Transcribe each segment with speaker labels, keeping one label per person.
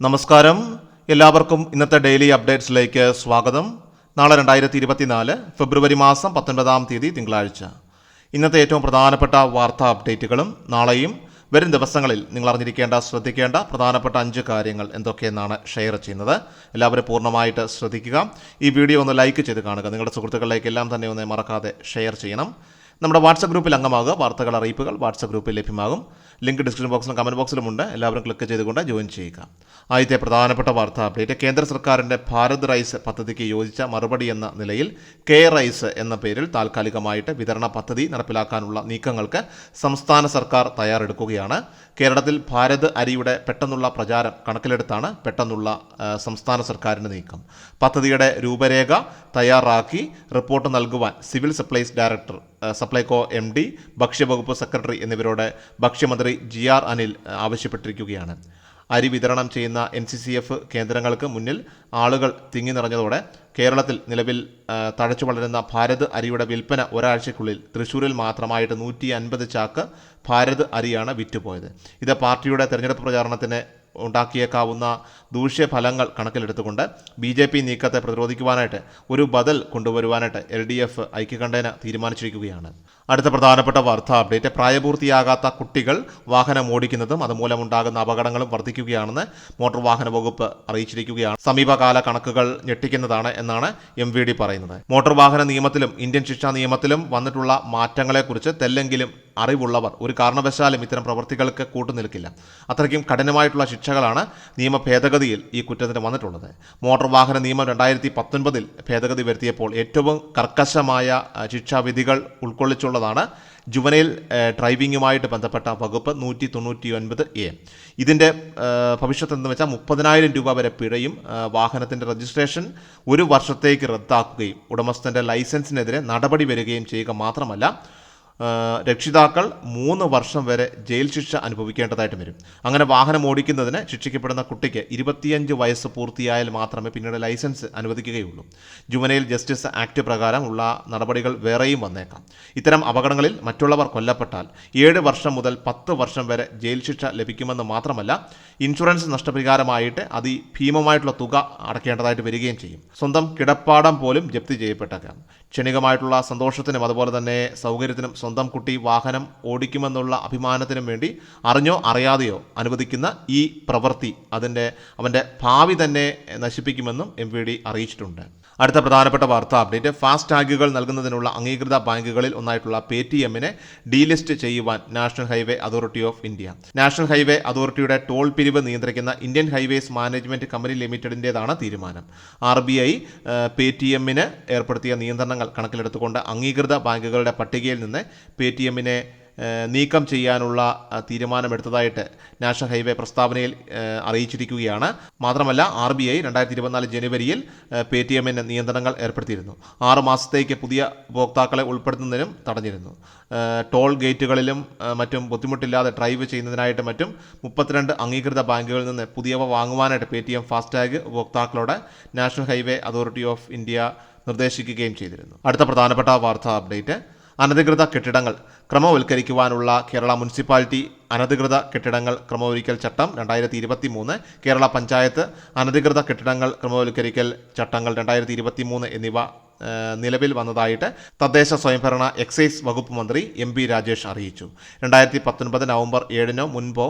Speaker 1: നമസ്കാരം. എല്ലാവർക്കും ഇന്നത്തെ ഡെയിലി അപ്ഡേറ്റ്സിലേക്ക് സ്വാഗതം. നാളെ രണ്ടായിരത്തി ഇരുപത്തിനാല് ഫെബ്രുവരി മാസം പത്തൊൻപതാം തീയതി തിങ്കളാഴ്ച. ഇന്നത്തെ ഏറ്റവും പ്രധാനപ്പെട്ട വാർത്താ അപ്ഡേറ്റുകളും നാളെയും വരും ദിവസങ്ങളിൽ നിങ്ങൾ അറിഞ്ഞിരിക്കേണ്ട ശ്രദ്ധിക്കേണ്ട പ്രധാനപ്പെട്ട അഞ്ച് കാര്യങ്ങൾ എന്തൊക്കെയെന്നാണ് ഷെയർ ചെയ്യുന്നത്. എല്ലാവരും പൂർണമായിട്ട് ശ്രദ്ധിക്കുക. ഈ വീഡിയോ ഒന്ന് ലൈക്ക് ചെയ്ത് കാണുക. നിങ്ങളുടെ സുഹൃത്തുക്കളിലേക്ക് എല്ലാം തന്നെ ഒന്ന് മറക്കാതെ ഷെയർ ചെയ്യണം. നമ്മുടെ വാട്സപ്പ് ഗ്രൂപ്പിൽ അംഗമാകുക. വാർത്തകൾ അറിയിപ്പുകൾ വാട്സപ്പ് ഗ്രൂപ്പിൽ ലഭ്യമാകും. ലിങ്ക് ഡിസ്ക്രിപ്ഷൻ ബോക്സിലും കമന്റ് ബോക്സിലുമുണ്ട് എല്ലാവരും ക്ലിക്ക് ചെയ്തുകൊണ്ട് ജോയിൻ ചെയ്യുക. ആദ്യത്തെ പ്രധാനപ്പെട്ട വാർത്താ അപ്ഡേറ്റ് കേന്ദ്ര സർക്കാരിന്റെ ഭാരത് റൈസ് പദ്ധതിക്ക് യോജിച്ച മറുപടി എന്ന നിലയിൽ കെ റൈസ് എന്ന പേരിൽ താൽക്കാലികമായിട്ട് വിതരണ പദ്ധതി നടപ്പിലാക്കാനുള്ള നീക്കങ്ങൾക്ക് സംസ്ഥാന സർക്കാർ തയ്യാറെടുക്കുകയാണ്. കേരളത്തിൽ ഭാരത് അരിയുടെ പെട്ടെന്നുള്ള പ്രചാരം കണക്കിലെടുത്താണ് പെട്ടെന്നുള്ള സംസ്ഥാന സർക്കാരിന്റെ നീക്കം. പദ്ധതിയുടെ രൂപരേഖ തയ്യാറാക്കി റിപ്പോർട്ട് നൽകുവാൻ civil supplies director Supplyco M D ഭക്ഷ്യവകുപ്പ് secretary എന്നിവരോട് ഭക്ഷ്യമന്ത്രി ജി ആർ അനിൽ ആവശ്യപ്പെട്ടിരിക്കുകയാണ്. അരി വിതരണം ചെയ്യുന്ന എൻ സി സി എഫ് കേന്ദ്രങ്ങൾക്ക് മുന്നിൽ ആളുകൾ തിങ്ങി നിറഞ്ഞതോടെ കേരളത്തിൽ നിലവിൽ തഴച്ചു വളരുന്ന ഭാരത് അരിയുടെ വിൽപ്പന ഒരാഴ്ചയ്ക്കുള്ളിൽ തൃശ്ശൂരിൽ മാത്രമായിട്ട് നൂറ്റി അൻപത് ചാക്ക് ഭാരത് അരിയാണ് വിറ്റുപോയത്. ഇത് പാർട്ടിയുടെ തെരഞ്ഞെടുപ്പ് പ്രചാരണത്തിന് ഉണ്ടാക്കിയേക്കാവുന്ന ദൂഷ്യഫലങ്ങൾ കണക്കിലെടുത്തുകൊണ്ട് ബി ജെ പി നീക്കത്തെ പ്രതിരോധിക്കുവാനായിട്ട് ഒരു ബദൽ കൊണ്ടുവരുവാനായിട്ട് എൽ ഡി എഫ് ഐക്യകണ്ഠേന തീരുമാനിച്ചിരിക്കുകയാണ്. അടുത്ത പ്രധാനപ്പെട്ട വാർത്ത അപ്ഡേറ്റ്. പ്രായപൂർത്തിയാകാത്ത കുട്ടികൾ വാഹനം ഓടിക്കുന്നതും അതുമൂലമുണ്ടാകുന്ന അപകടങ്ങളും വർദ്ധിക്കുകയാണെന്ന് മോട്ടോർ വാഹന വകുപ്പ് അറിയിച്ചിരിക്കുകയാണ്. സമീപകാല കണക്കുകൾ ഞെട്ടിക്കുന്നതാണ് എന്നാണ് എം വി ഡി പറയുന്നത്. മോട്ടോർ വാഹന നിയമത്തിലും ഇന്ത്യൻ ശിക്ഷാ നിയമത്തിലും വന്നിട്ടുള്ള മാറ്റങ്ങളെക്കുറിച്ച് തെല്ലെങ്കിലും അറിവുള്ളവർ. ഒരു കാരണവശാലും ഇത്തരം പ്രവൃത്തികൾക്ക് കൂട്ടുനിൽക്കില്ല. അത്രയ്ക്കും കഠിനമായിട്ടുള്ള ശിക്ഷകളാണ് നിയമ ഭേദഗതിയിൽ ഈ കുറ്റത്തിന് വന്നിട്ടുള്ളത്. മോട്ടോർ വാഹന നിയമം രണ്ടായിരത്തി പത്തൊൻപതിൽ ഭേദഗതി വരുത്തിയപ്പോൾ ഏറ്റവും കർക്കശമായ ശിക്ഷാവിധികൾ ഉൾക്കൊള്ളിച്ചുള്ളതാണ് ജുവനൈൽ ഡ്രൈവിങ്ങുമായിട്ട് ബന്ധപ്പെട്ട വകുപ്പ് നൂറ്റി തൊണ്ണൂറ്റി ഒൻപത് എ. ഇതിന്റെ ഭവിഷ്യത്ത് എന്ന് വെച്ചാൽ മുപ്പതിനായിരം രൂപ വരെ പിഴയും വാഹനത്തിന്റെ രജിസ്ട്രേഷൻ ഒരു വർഷത്തേക്ക് റദ്ദാക്കുകയും ഉടമസ്ഥന്റെ ലൈസൻസിനെതിരെ നടപടി വരികയും ചെയ്യുക മാത്രമല്ല രക്ഷിതാക്കൾ മൂന്ന് വർഷം വരെ ജയിൽ ശിക്ഷ അനുഭവിക്കേണ്ടതായിട്ട് വരും. അങ്ങനെ വാഹനം ഓടിക്കുന്നതിന് ശിക്ഷിക്കപ്പെടുന്ന കുട്ടിക്ക് ഇരുപത്തിയഞ്ച് വയസ്സ് പൂർത്തിയായാൽ മാത്രമേ പിന്നീട് ലൈസൻസ് അനുവദിക്കുകയുള്ളൂ. ജുവനൈൽ ജസ്റ്റിസ് ആക്ട് പ്രകാരം ഉള്ള നടപടികൾ വേറെയും വന്നേക്കാം. ഇത്തരം അപകടങ്ങളിൽ മറ്റുള്ളവർ കൊല്ലപ്പെട്ടാൽ ഏഴ് വർഷം മുതൽ പത്ത് വർഷം വരെ ജയിൽ ശിക്ഷ ലഭിക്കുമെന്ന് മാത്രമല്ല ഇൻഷുറൻസ് നഷ്ടപരിഹാരമായിട്ട് അതിഭീമമായിട്ടുള്ള തുക അടക്കേണ്ടതായിട്ട് വരികയും ചെയ്യും. സ്വന്തം കിടപ്പാടം പോലും ജപ്തി ചെയ്യപ്പെട്ടേക്കാം. ക്ഷണികമായിട്ടുള്ള സന്തോഷത്തിനും അതുപോലെ തന്നെ സൗകര്യത്തിനും സ്വന്തം കുട്ടി വാഹനം ഓടിക്കുമെന്നുള്ള അഭിമാനത്തിനും വേണ്ടി അറിഞ്ഞോ അറിയാതെയോ അനുവദിക്കുന്ന ഈ പ്രവൃത്തി അതിന്റെ അവന്റെ ഭാവി തന്നെ നശിപ്പിക്കുമെന്നും എം അറിയിച്ചിട്ടുണ്ട്. അടുത്ത പ്രധാനപ്പെട്ട വാർത്താ അപ്ഡേറ്റ്. ഫാസ്റ്റ് ടാഗുകൾ നൽകുന്നതിനുള്ള അംഗീകൃത ബാങ്കുകളിൽ ഒന്നായിട്ടുള്ള പേ ടി എമ്മിനെ ഡീലിസ്റ്റ് ചെയ്യുവാൻ national highway authority of India. National highway അതോറിറ്റിയുടെ ടോൾ പിരിവ് നിയന്ത്രിക്കുന്ന ഇന്ത്യൻ ഹൈവേസ് മാനേജ്മെന്റ് കമ്പനി ലിമിറ്റഡിന്റെതാണ് തീരുമാനം. ആർ ബി ഐ പേ ടി എമ്മിന് ഏർപ്പെടുത്തിയ നിയന്ത്രണങ്ങൾ കണക്കിലെടുത്തുകൊണ്ട് അംഗീകൃത ബാങ്കുകളുടെ പട്ടികയിൽ നിന്ന് പേ ടി എമ്മിനെ നീക്കം ചെയ്യാനുള്ള തീരുമാനമെടുത്തതായിട്ട് നാഷണൽ ഹൈവേ പ്രസ്താവനയിൽ അറിയിച്ചിരിക്കുകയാണ്. മാത്രമല്ല ആർ ബി ഐ രണ്ടായിരത്തി ഇരുപത്തിനാല് ജനുവരിയിൽ പേ ടി എമ്മിന് നിയന്ത്രണങ്ങൾ ഏർപ്പെടുത്തിയിരുന്നു. ആറ് മാസത്തേക്ക് പുതിയ ഉപഭോക്താക്കളെ ഉൾപ്പെടുത്തുന്നതിനും തടഞ്ഞിരുന്നു. ടോൾ ഗേറ്റുകളിലും മറ്റും ബുദ്ധിമുട്ടില്ലാതെ ഡ്രൈവ് ചെയ്യുന്നതിനായിട്ട് മറ്റും മുപ്പത്തിരണ്ട് അംഗീകൃത ബാങ്കുകളിൽ നിന്ന് പുതിയവ വാങ്ങുവാനായിട്ട് Paytm FASTag ഉപഭോക്താക്കളോട് national highway authority of India നിർദ്ദേശിക്കുകയും ചെയ്തിരുന്നു. അടുത്ത പ്രധാനപ്പെട്ട വാർത്താ അപ്ഡേറ്റ്. അനധികൃത കെട്ടിടങ്ങൾ ക്രമവൽക്കരിക്കുവാനുള്ള കേരള മുനിസിപ്പാലിറ്റി അനധികൃത കെട്ടിടങ്ങൾ ക്രമവൽക്കൽ ചട്ടം രണ്ടായിരത്തി ഇരുപത്തി മൂന്ന് കേരള പഞ്ചായത്ത് അനധികൃത കെട്ടിടങ്ങൾ ക്രമവൽക്കരിക്കൽ ചട്ടങ്ങൾ രണ്ടായിരത്തി ഇരുപത്തി മൂന്ന് എന്നിവ നിലവിൽ വന്നതായിട്ട് തദ്ദേശ സ്വയംഭരണ എക്സൈസ് വകുപ്പ് മന്ത്രി എം പി രാജേഷ് അറിയിച്ചു. രണ്ടായിരത്തി പത്തൊൻപത് നവംബർ ഏഴിനോ മുൻപോ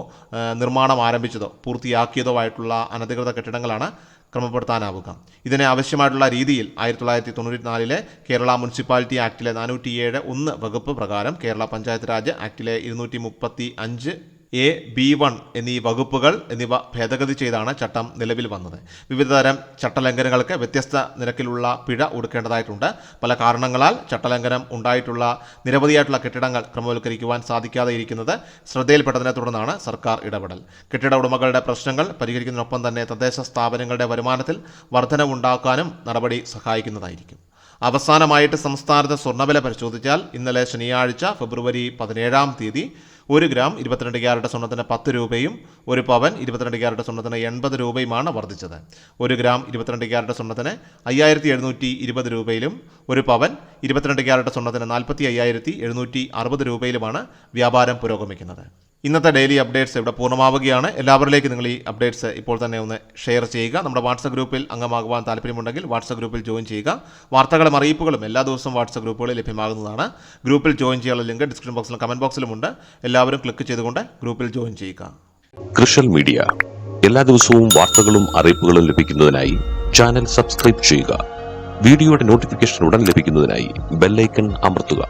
Speaker 1: നിർമ്മാണം ആരംഭിച്ചതോ പൂർത്തിയാക്കിയതോ ആയിട്ടുള്ള അനധികൃത കെട്ടിടങ്ങളാണ് ക്രമപ്പെടുത്താനാവുക. ഇതിനെ ആവശ്യമായിട്ടുള്ള രീതിയിൽ ആയിരത്തി തൊള്ളായിരത്തി തൊണ്ണൂറ്റിനാലിലെ കേരള മുനിസിപ്പാലിറ്റി ആക്ടിലെ നാനൂറ്റിയേഴ് ഒന്ന് വകുപ്പ് പ്രകാരം കേരള പഞ്ചായത്ത് രാജ് ആക്ടിലെ ഇരുന്നൂറ്റി മുപ്പത്തി അഞ്ച് എ ബി വൺ എന്നീ വകുപ്പുകൾ എന്നിവ ഭേദഗതി ചെയ്താണ് ചട്ടം നിലവിൽ വന്നത്. വിവിധതരം ചട്ടലംഘനങ്ങൾക്ക് വ്യത്യസ്ത നിരക്കിലുള്ള പിഴ ഒടുക്കേണ്ടതായിട്ടുണ്ട്. പല കാരണങ്ങളാൽ ചട്ടലംഘനം ഉണ്ടായിട്ടുള്ള നിരവധിയായിട്ടുള്ള കെട്ടിടങ്ങൾ ക്രമവൽക്കരിക്കുവാൻ സാധിക്കാതെ ഇരിക്കുന്നത് ശ്രദ്ധയിൽപ്പെട്ടതിനെ തുടർന്നാണ് സർക്കാർ ഇടപെടൽ. കെട്ടിട ഉടമകളുടെ പ്രശ്നങ്ങൾ പരിഹരിക്കുന്നതിനൊപ്പം തന്നെ തദ്ദേശ സ്ഥാപനങ്ങളുടെ വരുമാനത്തിൽ വർധനവുണ്ടാക്കാനും നടപടി സഹായിക്കുന്നതായിരിക്കും. അവസാനമായിട്ട് സംസ്ഥാനത്തെ സ്വർണവില പരിശോധിച്ചാൽ ഇന്നലെ ശനിയാഴ്ച ഫെബ്രുവരി പതിനേഴാം തീയതി ഒരു ഗ്രാം ഇരുപത്തിരണ്ട് ക്യാരറ്റ് സ്വർണത്തിന് പത്ത് രൂപയും ഒരു പവൻ ഇരുപത്തിരണ്ട് ക്യാരറ്റ് സ്വർണത്തിന് എൺപത് രൂപയുമാണ് വർദ്ധിച്ചത്. ഒരു ഗ്രാം ഇരുപത്തിരണ്ട് ക്യാരറ്റ് സ്വർണത്തിന് അയ്യായിരത്തി എഴുന്നൂറ്റി ഇരുപത് രൂപയിലും ഒരു പവൻ ഇരുപത്തിരണ്ട് ക്യാരറ്റ് സ്വർണത്തിന് നാൽപ്പത്തി അയ്യായിരത്തി എഴുന്നൂറ്റി അറുപത് രൂപയിലുമാണ് വ്യാപാരം പുരോഗമിക്കുന്നത്. ഇന്നത്തെ ഡെയിലി അപ്ഡേറ്റ്സ് ഇവിടെ പൂർണമാവുകയാണ്. എല്ലാവരിലേക്കും നിങ്ങൾ ഈ അപ്ഡേറ്റ്സ് ഇപ്പോൾ തന്നെ ഒന്ന് ഷെയർ ചെയ്യുക. നമ്മുടെ വാട്സപ്പ് ഗ്രൂപ്പിൽ അംഗമാകുവാൻ താല്പര്യമുണ്ടെങ്കിൽ വാട്സപ്പ് ഗ്രൂപ്പിൽ ജോയിൻ ചെയ്യുക. വാർത്തകളും അറിയിപ്പുകളും എല്ലാ ദിവസവും വാട്സപ്പ് ഗ്രൂപ്പുകളിൽ ലഭ്യമാകുന്നതാണ്. ഗ്രൂപ്പിൽ ജോയിൻ ചെയ്യാനുള്ള ലിങ്ക് ഡിസ്ക്രിപ്ഷൻ ബോക്സിലും കമന്റ് ബോക്സിലുമുണ്ട് എല്ലാവരും ക്ലിക്ക് ചെയ്തുകൊണ്ട് ഗ്രൂപ്പിൽ ജോയിൻ ചെയ്യുക.
Speaker 2: കൃഷൽ മീഡിയ എല്ലാ ദിവസവും വാർത്തകളും അറിയിപ്പുകളും ലഭിക്കുന്നതിനായി ചാനൽ സബ്സ്ക്രൈബ് ചെയ്യുക. വീഡിയോയുടെ നോട്ടിഫിക്കേഷൻ ഉടൻ ലഭിക്കുന്നതിനായി ബെല്ലൈക്കൺ അമർത്തുക.